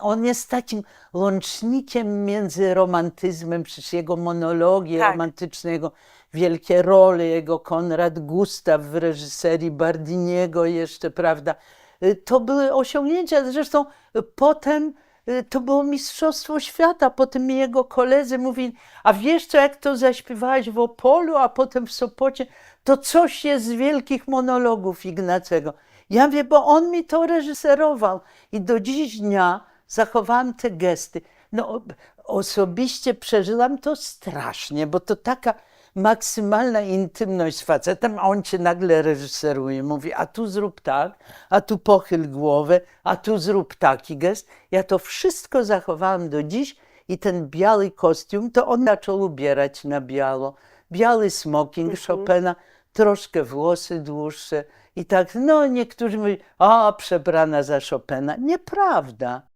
On jest takim łącznikiem między romantyzmem, przecież jego monologi Tak. romantyczne, jego wielkie role, jego Konrad Gustaw w reżyserii Bardiniego jeszcze, prawda? Y, To były osiągnięcia. Zresztą potem y, to było Mistrzostwo Świata. Potem mi jego koledzy mówili, a wiesz co, jak to zaśpiewałeś w Opolu, a potem w Sopocie, to coś jest z wielkich monologów Ignacego. Ja wiem, bo on mi to reżyserował i do dziś dnia zachowałam te gesty. No, osobiście przeżyłam to strasznie, bo to taka maksymalna intymność z facetem, a on cię nagle reżyseruje. Mówi, a tu zrób tak, a tu pochyl głowę, a tu zrób taki gest. Ja to wszystko zachowałam do dziś i ten biały kostium, to on zaczął ubierać na biało. Biały smoking Chopina, troszkę włosy dłuższe i tak, no niektórzy mówią, a przebrana za Chopina. Nieprawda.